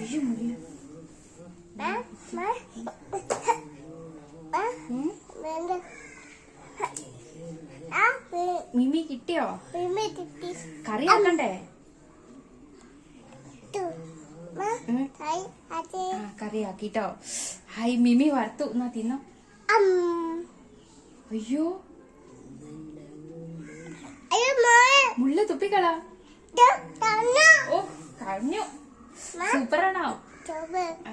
മിമി കിട്ടിയോ? മിമി കിട്ടി. കറി ആക്കണ്ടേ കറി ആക്കിട്ടോ. ഹായ് മിമി വറുത്തു. എന്നാ തിന്നോ? അയ്യോ. അയ്യോ, മോളെ. മുള്ള തുപ്പിക്കളാ. ഓ കഴിഞ്ഞു സൂപ്പറാണോ.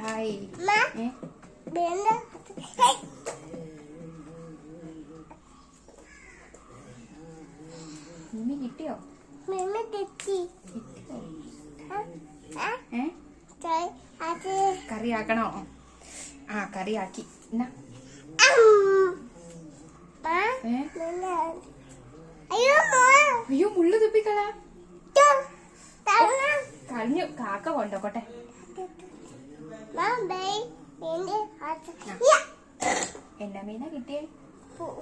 ഹായ് മാ, ഏ വേണ്ട. കിട്ടിയോ? വിമ്മി കിട്ടി. കറി ആക്കണോ ആ? കറി ആക്കി എന്നാ. അയ്യോ, മുള്ളു തുപ്പിക്കളാ. കഴിഞ്ഞു. കാക്ക കൊണ്ടോക്കോട്ടെ. എന്നാ മീന കിട്ടിയേ?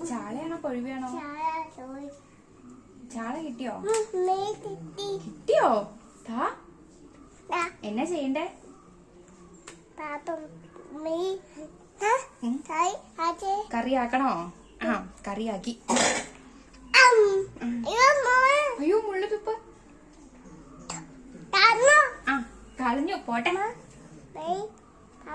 ചാളയാണോ Cara ചാള കിട്ടിയോ? കിട്ടിയോ? താ എന്നാ ചെയ്യണ്ടേ? കറിയാക്കണോ. കറി ആക്കണോ ആ കറി ആക്കി Am. Ayo, mau. അയ്യോ മുള്ള തുപ്പ് Tano. ആ കളഞ്ഞു. പോട്ടെ.